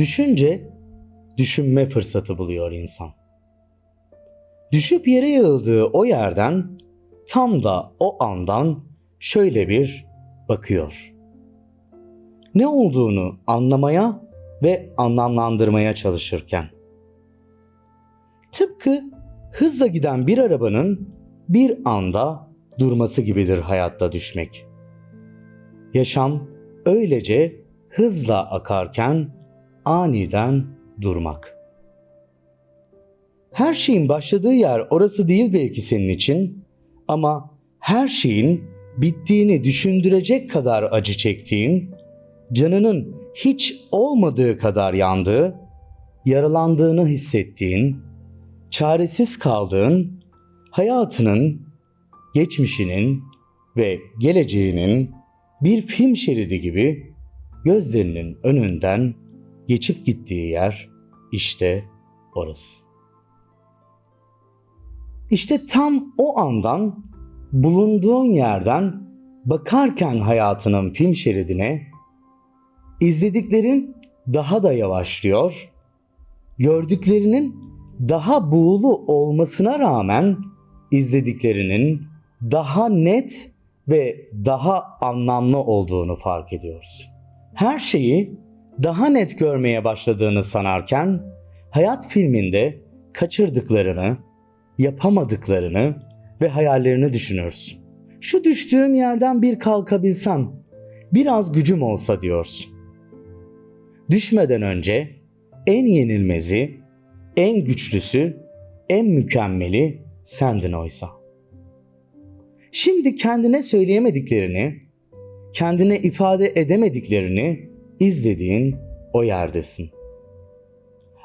Düşünce düşünme fırsatı buluyor insan. Düşüp yere yığıldığı o yerden tam da o andan şöyle bir bakıyor. Ne olduğunu anlamaya ve anlamlandırmaya çalışırken. Tıpkı hızla giden bir arabanın bir anda durması gibidir hayatta düşmek. Yaşam öylece hızla akarken aniden durmak. Her şeyin başladığı yer orası değil belki senin için ama her şeyin bittiğini düşündürecek kadar acı çektiğin, canının hiç olmadığı kadar yandığı, yaralandığını hissettiğin, çaresiz kaldığın, hayatının, geçmişinin ve geleceğinin bir film şeridi gibi gözlerinin önünden geçip gittiği yer işte orası. İşte tam o andan bulunduğun yerden bakarken hayatının film şeridine izlediklerin daha da yavaşlıyor, gördüklerinin daha buğulu olmasına rağmen izlediklerinin daha net ve daha anlamlı olduğunu fark ediyoruz. Her şeyi daha net görmeye başladığını sanarken hayat filminde kaçırdıklarını, yapamadıklarını ve hayallerini düşünürsün. Şu düştüğüm yerden bir kalkabilsem, biraz gücüm olsa diyorsun. Düşmeden önce en yenilmezi, en güçlüsü, en mükemmeli sendin oysa. Şimdi kendine söyleyemediklerini, kendine ifade edemediklerini izlediğin o yerdesin.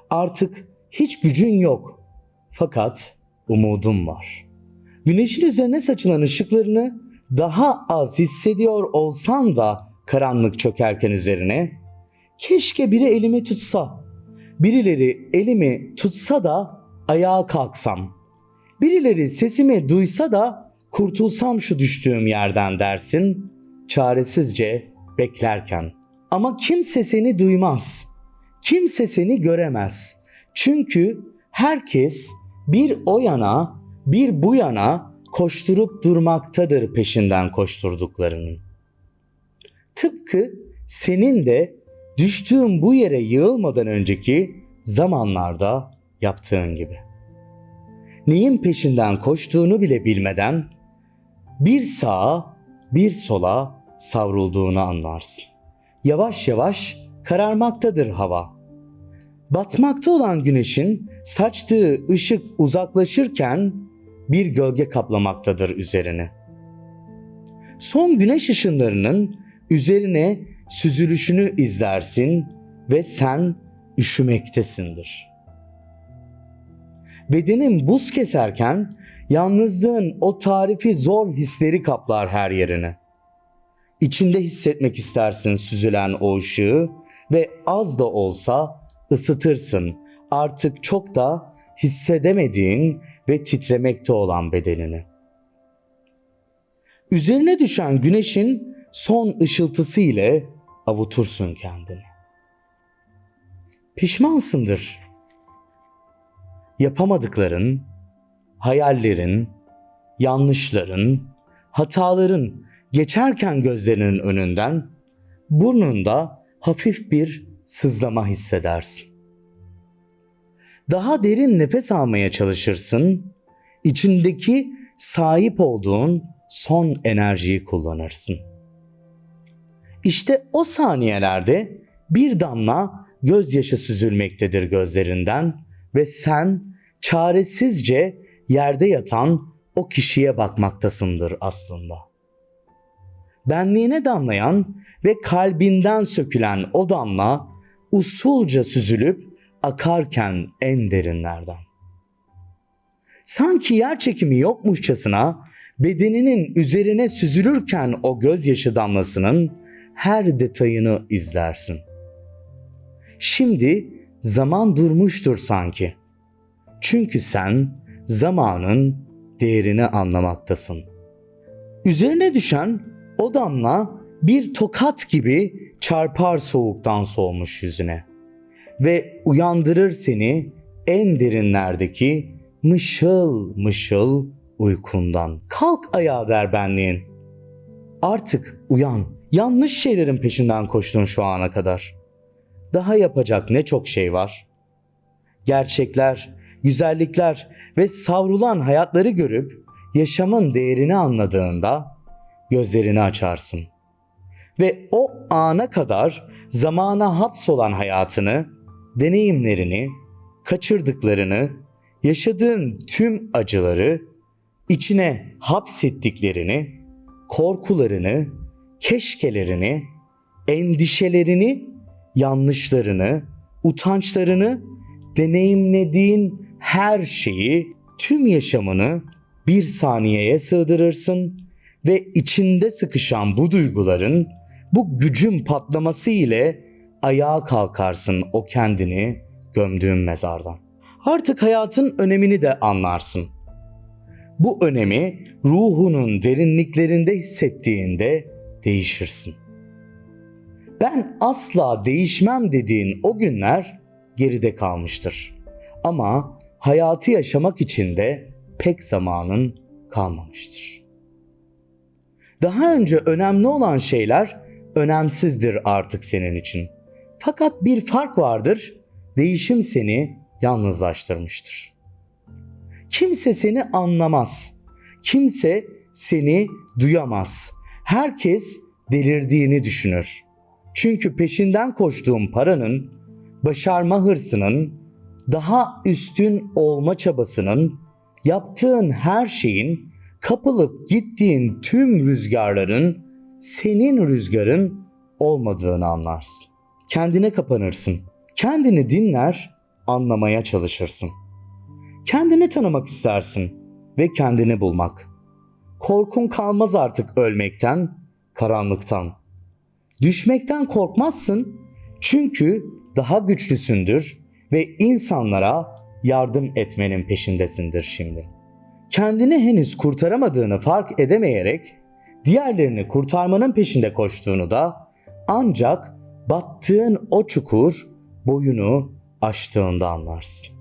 Artık hiç gücün yok fakat umudum var. Güneşin üzerine saçılan ışıklarını daha az hissediyor olsan da karanlık çökerken üzerine keşke biri elimi tutsa, birileri elimi tutsa da ayağa kalksam, birileri sesimi duysa da kurtulsam şu düştüğüm yerden dersin, çaresizce beklerken. Ama kimse seni duymaz, kimse seni göremez. Çünkü herkes bir o yana bir bu yana koşturup durmaktadır peşinden koşturduklarının. Tıpkı senin de düştüğün bu yere yığılmadan önceki zamanlarda yaptığın gibi. Neyin peşinden koştuğunu bile bilmeden bir sağa bir sola savrulduğunu anlarsın. Yavaş yavaş kararmaktadır hava. Batmakta olan güneşin saçtığı ışık uzaklaşırken bir gölge kaplamaktadır üzerini. Son güneş ışınlarının üzerine süzülüşünü izlersin ve sen üşümektesindir. Bedenin buz keserken yalnızlığın o tarifi zor hisleri kaplar her yerini. İçinde hissetmek istersin süzülen o ışığı ve az da olsa ısıtırsın artık çok da hissedemediğin ve titremekte olan bedenini. Üzerine düşen güneşin son ışıltısı ile avutursun kendini. Pişmansındır. Yapamadıkların, hayallerin, yanlışların, hataların geçerken gözlerinin önünden burnunda hafif bir sızlama hissedersin. Daha derin nefes almaya çalışırsın, içindeki sahip olduğun son enerjiyi kullanırsın. İşte o saniyelerde bir damla gözyaşı süzülmektedir gözlerinden ve sen çaresizce yerde yatan o kişiye bakmaktasındır aslında. Benliğine damlayan ve kalbinden sökülen o damla usulca süzülüp akarken en derinlerden. Sanki yer çekimi yokmuşçasına bedeninin üzerine süzülürken o gözyaşı damlasının her detayını izlersin. Şimdi zaman durmuştur sanki. Çünkü sen zamanın değerini anlamaktasın. Üzerine düşen o damla bir tokat gibi çarpar soğuktan soğumuş yüzüne. ve uyandırır seni en derinlerdeki mışıl mışıl uykundan. Kalk ayağa der benliğin. Artık uyan. Yanlış şeylerin peşinden koştun şu ana kadar. Daha yapacak ne çok şey var. Gerçekler, güzellikler ve savrulan hayatları görüp yaşamın değerini anladığında gözlerini açarsın. Ve o ana kadar zamana hapsolan hayatını, deneyimlerini, kaçırdıklarını, yaşadığın tüm acıları, içine hapsettiklerini, korkularını, keşkelerini, endişelerini, yanlışlarını, utançlarını, deneyimlediğin her şeyi, tüm yaşamını bir saniyeye sığdırırsın ve içinde sıkışan bu duyguların, bu gücün patlaması ile ayağa kalkarsın o kendini gömdüğün mezardan. Artık hayatın önemini de anlarsın. Bu önemi ruhunun derinliklerinde hissettiğinde değişirsin. Ben asla değişmem dediğin o günler geride kalmıştır. Ama hayatı yaşamak için de pek zamanın kalmamıştır. Daha önce önemli olan şeyler önemsizdir artık senin için. Fakat bir fark vardır. Değişim seni yalnızlaştırmıştır. Kimse seni anlamaz. Kimse seni duyamaz. Herkes delirdiğini düşünür. Çünkü peşinden koştuğun paranın, başarma hırsının, daha üstün olma çabasının, yaptığın her şeyin, kapılıp gittiğin tüm rüzgarların senin rüzgarın olmadığını anlarsın. Kendine kapanırsın. Kendini dinler, anlamaya çalışırsın. Kendini tanımak istersin ve kendini bulmak. Korkun kalmaz artık ölmekten, karanlıktan. Düşmekten korkmazsın çünkü daha güçlüsündür ve insanlara yardım etmenin peşindesindir şimdi. Kendini henüz kurtaramadığını fark edemeyerek diğerlerini kurtarmanın peşinde koştuğunu da ancak battığın o çukur boyunu aştığında anlarsın.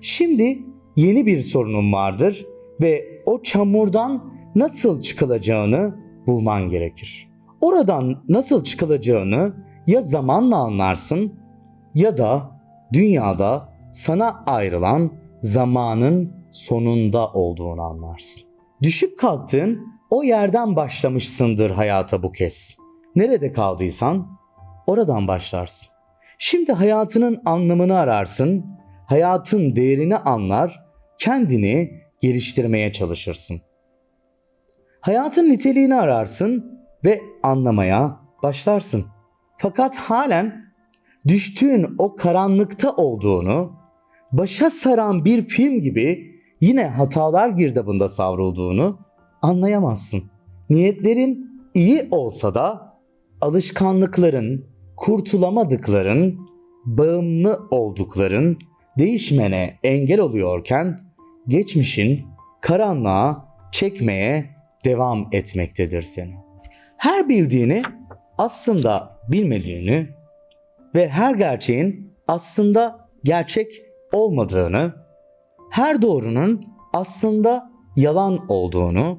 Şimdi yeni bir sorunun vardır ve o çamurdan nasıl çıkılacağını bulman gerekir. Oradan nasıl çıkılacağını ya zamanla anlarsın ya da dünyada sana ayrılan zamanın sonunda olduğunu anlarsın. Düşüp kalktığın o yerden başlamışsındır hayata bu kez. Nerede kaldıysan oradan başlarsın. Şimdi hayatının anlamını ararsın, hayatın değerini anlar, kendini geliştirmeye çalışırsın. Hayatın niteliğini ararsın ve anlamaya başlarsın. Fakat halen düştüğün o karanlıkta olduğunu, başa saran bir film gibi yine hatalar girdabında savrulduğunu anlayamazsın. Niyetlerin iyi olsa da alışkanlıkların, kurtulamadıkların, bağımlı oldukların değişmene engel oluyorken geçmişin karanlığa çekmeye devam etmektedir seni. Her bildiğini aslında bilmediğini ve her gerçeğin aslında gerçek olmadığını, her doğrunun aslında yalan olduğunu,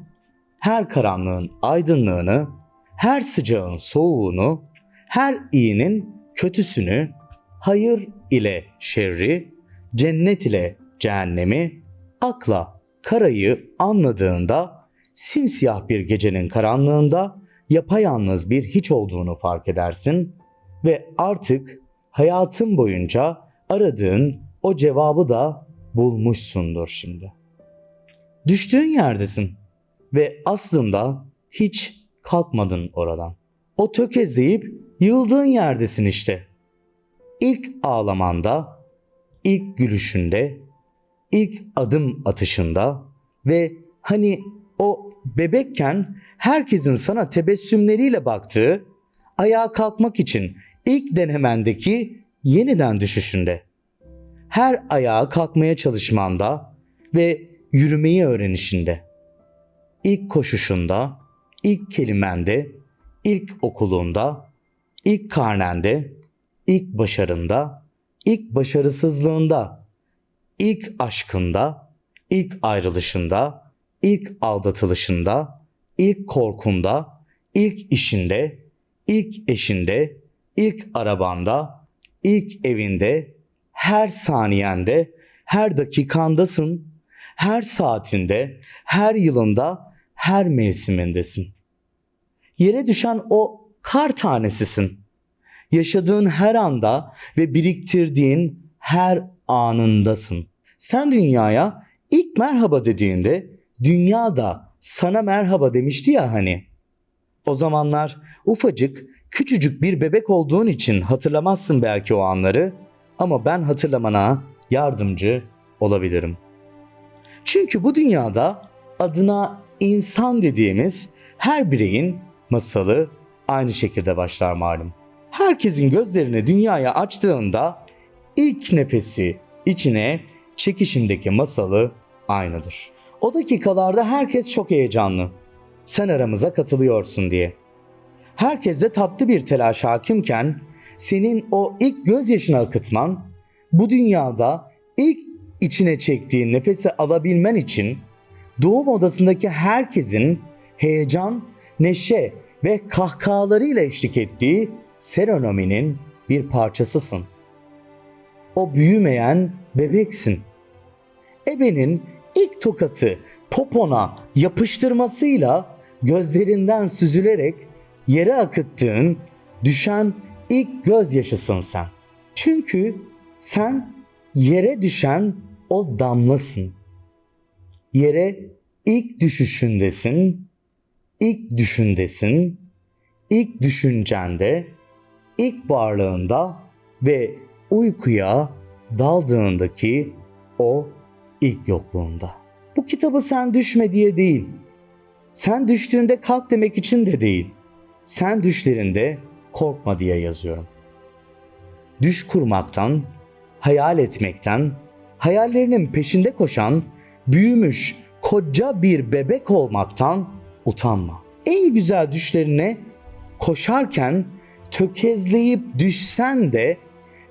her karanlığın aydınlığını, her sıcağın soğuğunu, her iyinin kötüsünü, hayır ile şerri, cennet ile cehennemi, akla karayı anladığında simsiyah bir gecenin karanlığında yapayalnız bir hiç olduğunu fark edersin ve artık hayatın boyunca aradığın o cevabı da bulmuşsundur şimdi. Düştüğün yerdesin ve aslında hiç kalkmadın oradan. O tökezleyip yıldığın yerdesin işte. İlk ağlamanda, ilk gülüşünde, ilk adım atışında ve hani o bebekken herkesin sana tebessümleriyle baktığı, ayağa kalkmak için ilk denemendeki yeniden düşüşünde. Her ayağa kalkmaya çalışmanda ve yürümeyi öğrenişinde. İlk koşuşunda, ilk kelimende, ilk okulunda, ilk karnende, ilk başarında, ilk başarısızlığında, ilk aşkında, ilk ayrılışında, ilk aldatılışında, ilk korkunda, ilk işinde, ilk eşinde, ilk arabanda, ilk evinde, her saniyende, her dakikandasın, her saatinde, her yılında, her mevsimindesin. Yere düşen o kar tanesisin. Yaşadığın her anda ve biriktirdiğin her anındasın. Sen dünyaya ilk merhaba dediğinde dünya da sana merhaba demişti ya hani. O zamanlar ufacık, küçücük bir bebek olduğun için hatırlamazsın belki o anları ama ben hatırlamana yardımcı olabilirim. Çünkü bu dünyada adına insan dediğimiz her bireyin masalı aynı şekilde başlar malum. Herkesin gözlerini dünyaya açtığında ilk nefesi içine çekişindeki masalı aynıdır. O dakikalarda herkes çok heyecanlı. Sen aramıza katılıyorsun diye. Herkes de tatlı bir telaş hakimken senin o ilk gözyaşını akıtman bu dünyada ilk içine çektiğin nefesi alabilmen için doğum odasındaki herkesin heyecan, neşe ve kahkahalarıyla eşlik ettiği serenominin bir parçasısın. O büyümeyen bebeksin. Ebenin ilk tokatı popona yapıştırmasıyla gözlerinden süzülerek yere akıttığın düşen ilk gözyaşısın sen. Çünkü sen yere düşen o damlasın. Yere ilk düşüşündesin, ilk düşündesin, ilk düşüncende, ilk varlığında ve uykuya daldığındaki o ilk yokluğunda. Bu kitabı sen düşme diye değil, sen düştüğünde kalk demek için de değil, sen düşlerinde korkma diye yazıyorum. Düş kurmaktan, hayal etmekten, hayallerinin peşinde koşan, büyümüş koca bir bebek olmaktan utanma. En güzel düşlerine koşarken tökezleyip düşsen de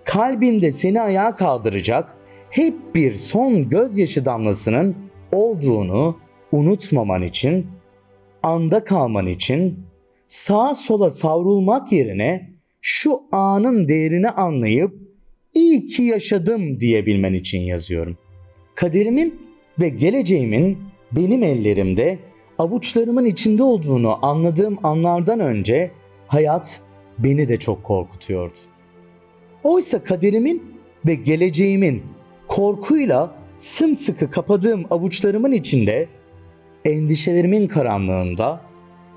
kalbinde seni ayağa kaldıracak hep bir son gözyaşı damlasının olduğunu unutmaman için, anda kalman için sağa sola savrulmak yerine şu anın değerini anlayıp iyi ki yaşadım diyebilmen için yazıyorum. Kaderimin ve geleceğimin benim ellerimde avuçlarımın içinde olduğunu anladığım anlardan önce hayat beni de çok korkutuyordu. Oysa kaderimin ve geleceğimin korkuyla sımsıkı kapadığım avuçlarımın içinde endişelerimin karanlığında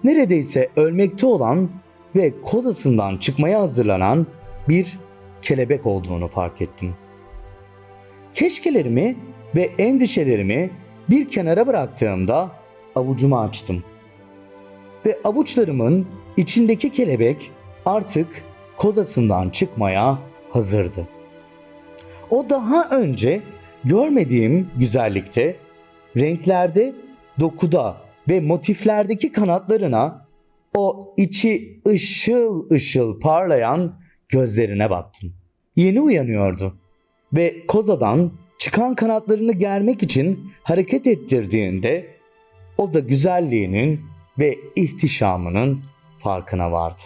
neredeyse ölmekte olan ve kozasından çıkmaya hazırlanan bir kelebek olduğunu fark ettim. Keşkelerimi ve endişelerimi bir kenara bıraktığımda avucumu açtım. Ve avuçlarımın içindeki kelebek artık kozasından çıkmaya hazırdı. O daha önce görmediğim güzellikte, renklerde, dokuda ve motiflerdeki kanatlarına o içi ışıl ışıl parlayan gözlerine baktım. Yeni uyanıyordu ve kozadan çıkan kanatlarını germek için hareket ettirdiğinde o da güzelliğinin ve ihtişamının farkına vardı.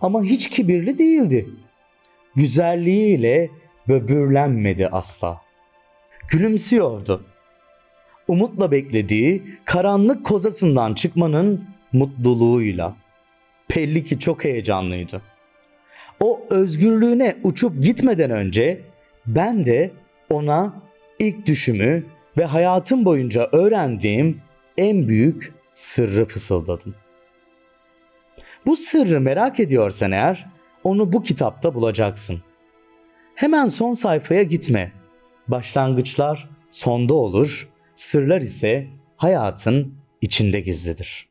Ama hiç kibirli değildi. Güzelliğiyle böbürlenmedi asla. Gülümsüyordu. Umutla beklediği karanlık kozasından çıkmanın mutluluğuyla. Belli ki çok heyecanlıydı. O özgürlüğüne uçup gitmeden önce ben de ona ilk düşümü ve hayatım boyunca öğrendiğim en büyük sırrı fısıldadım. Bu sırrı merak ediyorsan eğer onu bu kitapta bulacaksın. Hemen son sayfaya gitme. Başlangıçlar sonda olur, sırlar ise hayatın içinde gizlidir.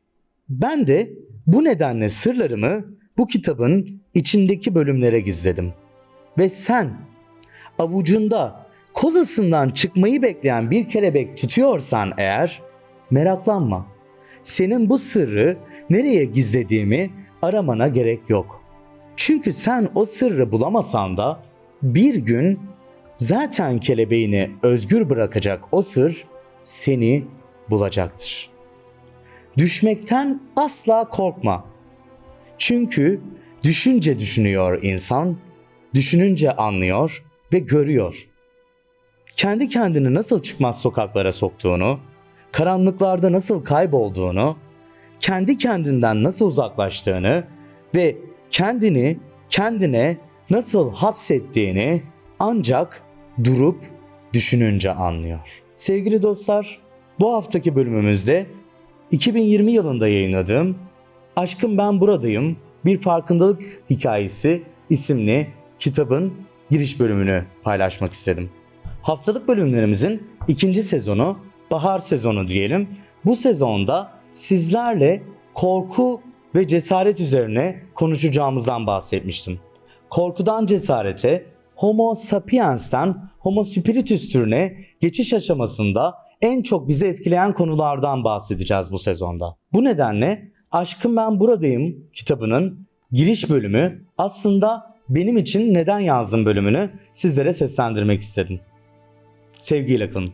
Ben de bu nedenle sırlarımı bu kitabın içindeki bölümlere gizledim. Ve sen avucunda kozasından çıkmayı bekleyen bir kelebek tutuyorsan eğer meraklanma. Senin bu sırrı nereye gizlediğimi aramana gerek yok. Çünkü sen o sırrı bulamasan da bir gün zaten kelebeğini özgür bırakacak o sır seni bulacaktır. Düşmekten asla korkma. Çünkü düşünce düşünüyor insan, düşününce anlıyor ve görüyor. Kendi kendini nasıl çıkmaz sokaklara soktuğunu, karanlıklarda nasıl kaybolduğunu, kendi kendinden nasıl uzaklaştığını ve kendini kendine nasıl hapsettiğini ancak durup düşününce anlıyor. Sevgili dostlar, bu haftaki bölümümüzde 2020 yılında yayınladığım Aşkım Ben Buradayım Bir Farkındalık Hikayesi isimli kitabın giriş bölümünü paylaşmak istedim. Haftalık bölümlerimizin ikinci sezonu, bahar sezonu diyelim. Bu sezonda sizlerle korku ve cesaret üzerine konuşacağımızdan bahsetmiştim. Korkudan cesarete, Homo sapiens'ten Homo spiritus türüne geçiş aşamasında en çok bizi etkileyen konulardan bahsedeceğiz bu sezonda. Bu nedenle Aşkım Ben Buradayım kitabının giriş bölümü aslında benim için neden yazdım bölümünü sizlere seslendirmek istedim. Sevgiyle kalın.